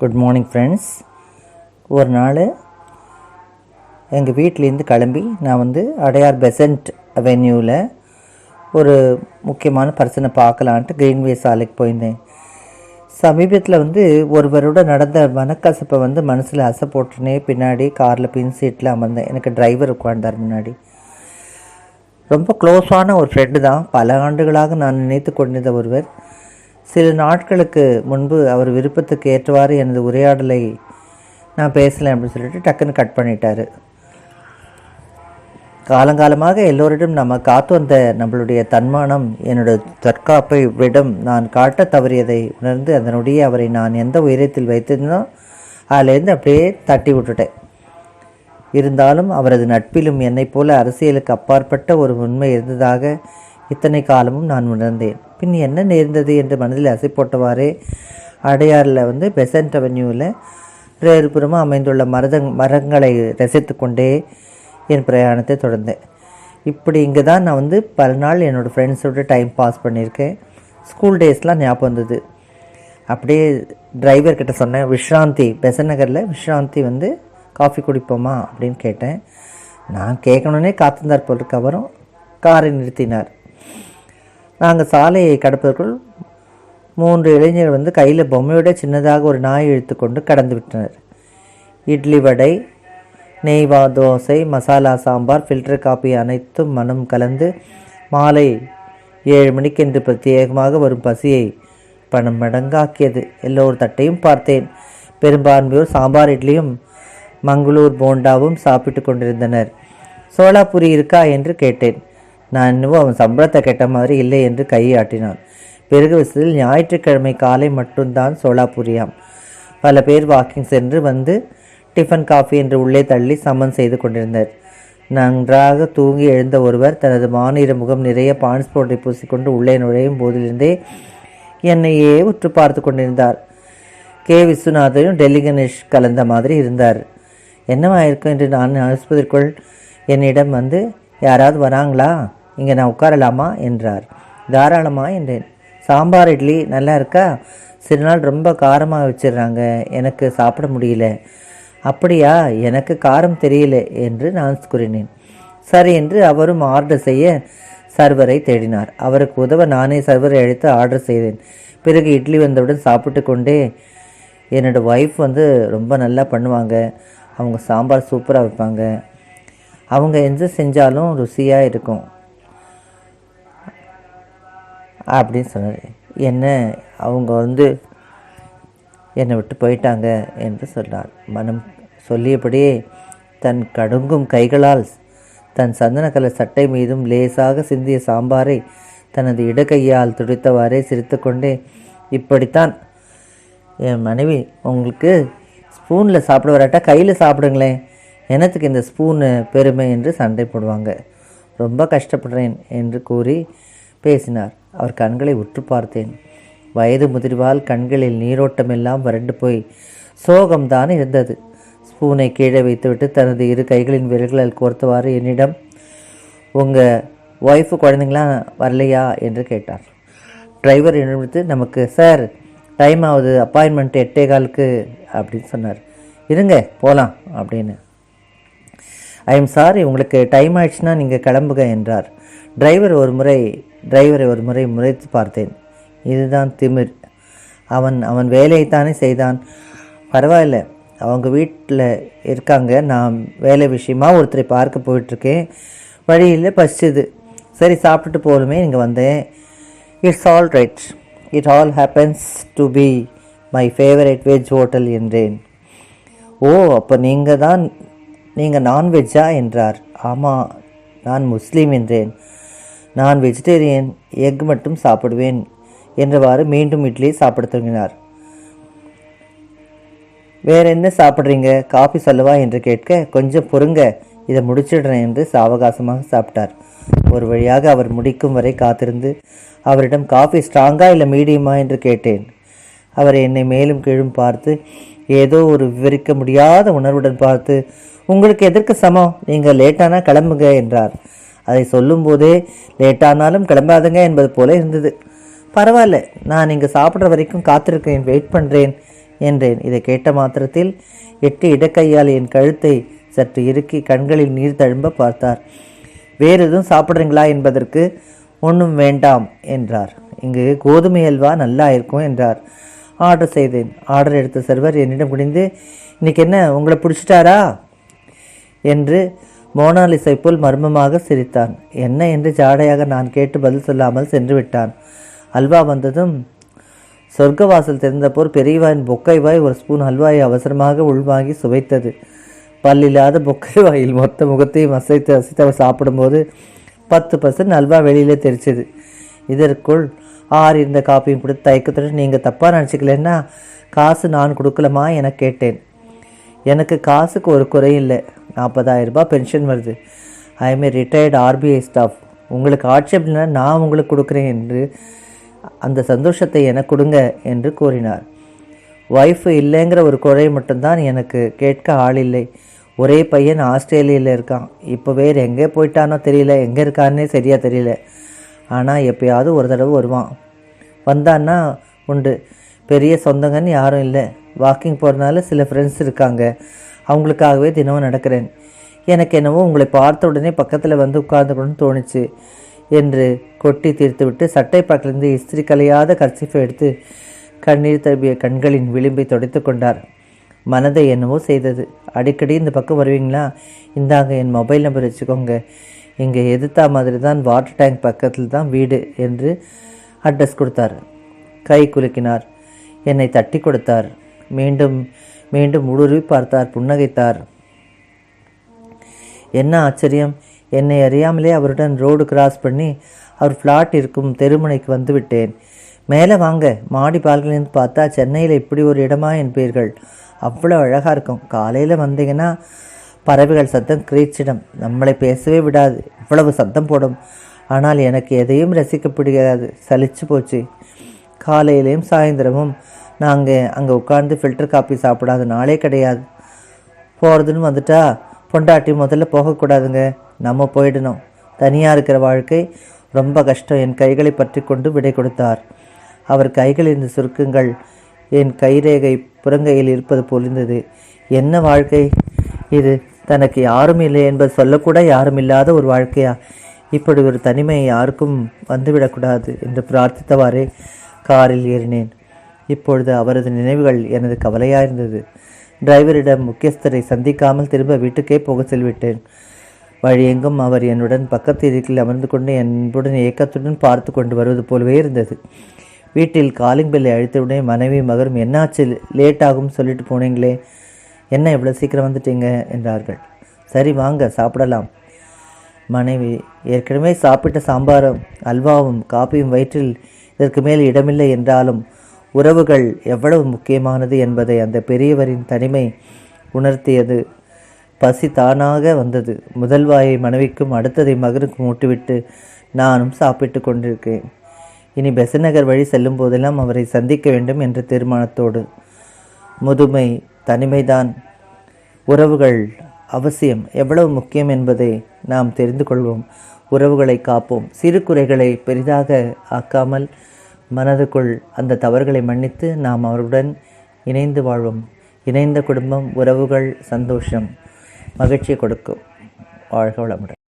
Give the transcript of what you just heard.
Good morning friends ஒரு நாள் எங்கள் வீட்டிலேருந்து கிளம்பி நான் வந்து அடையார் பெசன்ட் அவென்யூவில் ஒரு முக்கியமான பர்சனை பார்க்கலான்ட்டு கிரீன்வே சாலைக்கு போயிருந்தேன். சமீபத்தில் வந்து ஒருவரோட நடந்த மனக்கசப்பை வந்து மனசில் அசை போட்டுனே பின்னாடி காரில் பின் சீட்டில் அமர்ந்தேன். எனக்கு டிரைவர் உட்கார்ந்தார் முன்னாடி. ரொம்ப க்ளோஸான ஒரு ஃப்ரெண்டு தான். பல ஆண்டுகளாக நான் நினைத்து கொண்டிருந்த ஒருவர். சில நாட்களுக்கு முன்பு அவர் விருப்பத்துக்கு ஏற்றவாறு எனது உரையாடலை நான் பேசலை அப்படின்னு சொல்லிட்டு டக்குன்னு கட் பண்ணிட்டார். காலங்காலமாக எல்லோரிடம் நம்ம காத்து வந்த நம்மளுடைய தன்மானம் என்னோட தற்காப்பை விடம் நான் காட்ட தவறியதை உணர்ந்து அதனுடைய அவரை நான் எந்த உயரத்தில் வைத்திருந்தோ அதிலேருந்து அப்படியே தட்டி விட்டுட்டேன். இருந்தாலும் அவரது நட்பிலும் என்னைப் போல அரசியலுக்கு அப்பாற்பட்ட ஒரு உண்மை இருந்ததாக இத்தனை காலமும் நான் உணர்ந்தேன். பின் என்ன நேர்ந்தது என்று மனதில் அசை போட்டவாறே அடையாறில் வந்து பெசன்ட் அவென்யூவில் இருபுறமாக அமைந்துள்ள மரத மரங்களை ரசித்து கொண்டே என் பிரயாணத்தை தொடர்ந்தேன். இப்படி இங்கே தான் நான் வந்து பல நாள் என்னோடய ஃப்ரெண்ட்ஸோட டைம் பாஸ் பண்ணியிருக்கேன். ஸ்கூல் டேஸ்லாம் ஞாபகம் வந்தது. அப்படியே டிரைவர் கிட்ட சொன்னேன் விஷ்ராந்தி பெசன் நகரில் விஷ்ராந்தி வந்து காஃபி குடிப்போமா? அப்படின்னு கேட்டேன். நான் கேட்கணுன்னே காத்திருந்தார் போல் இருக்கு. அவரும் காரை நிறுத்தினார். நாங்கள் சாலையை கடப்பதற்குள் மூன்று இளைஞர்கள் வந்து கையில் பொம்மையோட சின்னதாக ஒரு நாய் இழுத்துக்கொண்டு கடந்து விட்டனர் இட்லி வடை நெய்வா தோசை மசாலா சாம்பார் ஃபில்டர் காபி அனைத்தும் மனம் கலந்து மாலை ஏழு மணிக்கென்று பிரத்யேகமாக வரும் பசியை பணம் மடங்காக்கியது எல்லோர் தட்டையும் பார்த்தேன். பெரும்பான்மையோர் சாம்பார் இட்லியும் மங்களூர் போண்டாவும் சாப்பிட்டு கொண்டிருந்தனர். சோலாபுரி இருக்கா என்று கேட்டேன். நான் இன்னும் அவன் சம்பளத்தை கேட்ட மாதிரி இல்லை என்று கையை ஆட்டினான் பிறகு விசில் ஞாயிற்றுக்கிழமை காலை மட்டும்தான் சோலாபுரியாம். பல பேர் வாக்கிங் சென்று வந்து டிஃபன் காஃபி என்று உள்ளே தள்ளி சமன் செய்து கொண்டிருந்தார் நன்றாக தூங்கி எழுந்த ஒருவர் தனது மாநில முகம் நிறைய பான்ஸ்போர்ட்டை பூசிக்கொண்டு உள்ளே நுழையும் போதிலிருந்தே என்னையே உற்று பார்த்து கொண்டிருந்தார். கே. விஸ்வநாதையும் டெல்லி கணேஷ் கலந்த மாதிரி இருந்தார். என்னவாயிருக்கும் என்று நான் ஆஸ்பத்திரிக்குள் என்னிடம் வந்து யாராவது வராங்களா? இங்கே நான் உட்காரலாமா என்றார். தாராளமாக என்றேன். சாம்பார் இட்லி நல்லா இருக்கா? சில நாள் ரொம்ப காரமாக வச்சிடுறாங்க. எனக்கு சாப்பிட முடியல. அப்படியா? எனக்கு காரம் தெரியல என்று நான் கூறினேன். சரி என்று அவரும் ஆர்டர் செய்ய சர்வரை தேடினார். அவருக்கு உதவ நானே சர்வரை அழைத்து ஆர்டர் செய்தேன். பிறகு இட்லி வந்தவுடன் சாப்பிட்டு கொண்டே என்னோட ஒய்ஃப் வந்து ரொம்ப நல்லா பண்ணுவாங்க. அவங்க சாம்பார் சூப்பராக வைப்பாங்க. அவங்க எந்த செஞ்சாலும் ருசியாக இருக்கும். அப்படின்னு சொன்னார். என்ன அவங்க வந்து என்னை விட்டு போயிட்டாங்க என்று சொன்னார். மனம் சொல்லியபடியே தன் கடுங்கும் கைகளால் தன் சந்தனக்கலை சட்டை மீதும் லேசாக சிந்திய சாம்பாரை தனது இடக்கையால் துடித்தவாறே சிரித்துக்கொண்டே இப்படித்தான் என் மனைவி உங்களுக்கு ஸ்பூனில் சாப்பிட வராட்டா? கையில் சாப்பிடுங்களேன் எனத்துக்கு இந்த ஸ்பூனு பெருமை? என்று சண்டை போடுவாங்க. ரொம்ப கஷ்டப்படுறேன் என்று கூறி பேசினார். அவர் கண்களை உற்று பார்த்தேன். வயது முதிர்வால் கண்களில் நீரோட்டமெல்லாம் வறண்டு போய் சோகம்தான் இருந்தது. ஸ்பூனை கீழே வைத்துவிட்டு தனது இரு கைகளின் விரல்களில் கோர்த்தவாறு என்னிடம் உங்கள் ஒய்ஃபு குழந்தைங்களாம் வரலையா? என்று கேட்டார். டிரைவர் என்னிடத்து நமக்கு சார் டைம் ஆகுது அப்பாயின்மெண்ட் எட்டே காலுக்கு அப்படின்னு சொன்னார். இருங்க போகலாம் அப்படின்னு. ஐ எம் சாரி உங்களுக்கு டைம் ஆயிடுச்சுன்னா நீங்கள் கிளம்புங்க என்றார். டிரைவர் ஒரு முறை டிரைவரை ஒரு முறை முறைத்து பார்த்தேன். இதுதான் திமிர். அவன் அவன் வேலையைத்தானே செய்தான். பரவாயில்ல. அவங்க வீட்டில் இருக்காங்க. நான் வேலை விஷயமா ஒருத்தரை பார்க்க போயிட்டுருக்கேன். வழியில் பசிச்சுது சரி சாப்பிட்டுட்டு போகணுமே இங்கே வந்தேன். It's all right it all happens to be my favourite veg hotel என்றேன். ஓ அப்போ நீங்கள் தான் நீங்கள் நான்வெஜ்ஜா என்றார். ஆமாம் நான் முஸ்லீம் என்றேன். நான் வெஜிடேரியன் எக் மட்டும் சாப்பிடுவேன் என்றவாறு மீண்டும் இட்லியை சாப்பிட தொடங்கினார். வேற என்ன சாப்பிட்றீங்க? காஃபி சொல்லவா? என்று கேட்க கொஞ்சம் பொறுங்க இதை முடிச்சிடுறேன் என்று சாவகாசமாக சாப்பிட்டார். ஒரு வழியாக அவர் முடிக்கும் வரை காத்திருந்து அவரிடம் காஃபி ஸ்ட்ராங்கா இல்லை மீடியமா என்று கேட்டேன். அவர் என்னை மேலும் கீழும் பார்த்து ஏதோ ஒரு விவரிக்க முடியாத உணர்வுடன் பார்த்து உங்களுக்கு எதற்கு சமம்? நீங்கள் லேட்டானா கிளம்புங்க என்றார். அதை சொல்லும்போதே லேட்டானாலும் கிளம்பாதுங்க என்பது போல இருந்தது. பரவாயில்ல நான் இங்கே சாப்பிட்ற வரைக்கும் காத்திருக்கேன் வெயிட் பண்ணுறேன் என்றேன். இதை கேட்ட மாத்திரத்தில் எட்டு இடக்கையால் என் கழுத்தை சற்று இறுக்கி கண்களில் நீர் தழும்ப பார்த்தார். வேறு எதுவும் சாப்பிட்றீங்களா என்பதற்கு ஒன்றும் வேண்டாம் என்றார். இங்கு கோதுமை அல்வா நல்லா இருக்கும் என்றார். ஆர்டர் செய்தேன். ஆர்டர் எடுத்த சர்வர் என்னிடம் குடிந்து இன்னைக்கு என்ன உங்களை பிடிச்சிட்டாரா? என்று மோனாலிசை போல் மர்மமாக சிரித்தான். என்ன என்று ஜாடையாக நான் கேட்டு பதில் சொல்லாமல் சென்று விட்டான் அல்வா வந்ததும் சொர்க்கவாசல் திறந்தபோர் பெரியவாயின் பொக்கைவாய் ஒரு ஸ்பூன் அல்வாயை அவசரமாக உள்வாங்கி சுவைத்தது. பல்லில்லாத பொக்கை வாயில் மொத்த முகத்தையும் அசைத்து அசைத்து அவர் சாப்பிடும்போது பத்து பர்சன்ட் அல்வா வெளியிலே தெரிச்சது. இதற்குள் ஆறு இருந்த காப்பியும் கொடுத்து தயக்கத்துடன் நீங்கள் தப்பாக நினச்சிக்கலன்னா காசு நான் கொடுக்கலமா? என கேட்டேன். எனக்கு காசுக்கு ஒரு குறை இல்லை நாற்பதாயிரம் ரூபாய் பென்ஷன் வருது. I am a retired RBI staff உங்களுக்கு ஆட்சேபம்னா நான் உங்களுக்கு கொடுக்குறேன் என்று அந்த சந்தோஷத்தை எனக்கு கொடுங்க என்று கூறினார். ஒய்ஃபு இல்லைங்கிற ஒரு குறை மட்டும்தான் எனக்கு கேட்க ஆள் இல்லை. ஒரே பையன் ஆஸ்திரேலியாவில் இருக்கான். இப்போ வேறு எங்கே போயிட்டானோ தெரியல. எங்கே இருக்கான்னே சரியாக தெரியல. ஆனால் எப்பயாவது ஒரு தடவை வருவான். வந்தான்னா உண்டு. பெரிய சொந்தங்கன்னு யாரும் இல்லை. வாக்கிங் போகிறனால சில ஃப்ரெண்ட்ஸ் இருக்காங்க. அவங்களுக்காகவே தினமும் நடக்கிறேன். எனக்கு என்னவோ உங்களை பார்த்த உடனே பக்கத்தில் வந்து உட்கார்ந்துக்கணும்னு தோணுச்சு என்று கொட்டி தீர்த்துவிட்டு சட்டை பக்கத்திலிருந்து இஸ்திரி கலையாத கர்ச்சிஃபை எடுத்து கண்ணீர் தழுவிய கண்களின் விளிம்பை துடைத்து கொண்டார். மனதை என்னவோ செய்தது. அடிக்கடி இந்த பக்கம் வருவீங்களா? இந்தாங்க என் மொபைல் நம்பர் வச்சுக்கோங்க. இங்கே எதிர்த்தா மாதிரி தான் வாட்டர் டேங்க் பக்கத்தில் தான் வீடு என்று அட்ரஸ் கொடுத்தார். கை குலுக்கினார். என்னை தட்டி கொடுத்தார். மீண்டும் மீண்டும் ஊடுருவி பார்த்தார் புன்னகைத்தார். என்ன ஆச்சரியம்? என்னை அறியாமலே அவருடன் ரோடு கிராஸ் பண்ணி அவர் ஃப்ளாட் இருக்கும் தெருமுனைக்கு வந்து விட்டேன். மேலே வாங்க மாடி பால்கனிலிருந்து பார்த்தா சென்னையில் இப்படி ஒரு இடமா என்பீர்கள் அவ்வளோ அழகாக இருக்கும். காலையில் வந்தீங்கன்னா பறவைகள் சத்தம் கிரீச்சிடம். நம்மளை பேசவே விடாது. இவ்வளவு சத்தம் போடும். ஆனால் எனக்கு எதையும் ரசிக்க பிடிக்காது சலிச்சு போச்சு. காலையிலையும் சாயந்தரமும் நாங்கள் அங்கே உட்காந்து ஃபில்டர் காப்பி சாப்பிடாத நாளே கிடையாது. போகிறதுன்னு வந்துட்டா பொண்டாட்டி முதல்ல போகக்கூடாதுங்க. நம்ம போயிடணும். தனியாக இருக்கிற வாழ்க்கை ரொம்ப கஷ்டம். என் கைகளை பற்றி கொண்டு விடை கொடுத்தார். அவர் கைகளின் சுருக்கங்கள். என் கைரேகை புறங்கையில் இருப்பது பொழிந்தது. என்ன வாழ்க்கை இது? தனக்கு யாரும் இல்லை என்பது சொல்லக்கூட யாரும் இல்லாத ஒரு வாழ்க்கையா? இப்படி ஒரு தனிமை யாருக்கும் வந்துவிடக்கூடாது என்று பிரார்த்தித்தவாறே காரில் ஏறினேன். இப்பொழுது அவரது நினைவுகள் எனது கவலையாயிருந்தது. டிரைவரிடம் முக்கியஸ்தரை சந்திக்காமல் திரும்ப வீட்டுக்கே போக செல்விட்டேன். வழியெங்கும் அவர் என்னுடன் பக்கத்து இருக்கில் அமர்ந்து கொண்டு என்னுடன் ஏக்கத்துடன் பார்த்து கொண்டு வருவது போலவே இருந்தது. வீட்டில் காலிங் பெல்லை அழித்தவுடனே மனைவி மகரும் என்னாச்சு? லேட் ஆகும் சொல்லிட்டு போனீங்களே. என்ன இவ்வளோ சீக்கிரம் வந்துட்டீங்க? என்றார்கள். சரி வாங்க சாப்பிடலாம். மனைவி ஏற்கனவே சாப்பிட்ட சாம்பாரும் அல்வாவும் காப்பியும் வயிற்றில் இதற்கு மேல் இடமில்லை என்றாலும் உறவுகள் எவ்வளவு முக்கியமானது என்பதை அந்த பெரியவரின் தனிமை உணர்த்தியது. பசி தானாக வந்தது. முதல் வாயை மனைவிக்கும் அடுத்ததை மகனுக்கும் ஊட்டிவிட்டு நானும் சாப்பிட்டு கொண்டிருக்கேன். இனி பெசநகர் வழி செல்லும் போதெல்லாம் அவரை சந்திக்க வேண்டும் என்ற தீர்மானத்தோடு. முதுமை தனிமைதான். உறவுகள் அவசியம். எவ்வளவு முக்கியம் என்பதை நாம் தெரிந்து கொள்வோம். உறவுகளை காப்போம். சிறு குறைகளை பெரிதாக ஆக்காமல் மனதுக்குள் அந்த தவறுகளை மன்னித்து நாம் அவருடன் இணைந்து வாழ்வோம். இணைந்த குடும்பம் உறவுகள் சந்தோஷம் மகிழ்ச்சியை கொடுக்கும். வாழ்க வளமுடன்.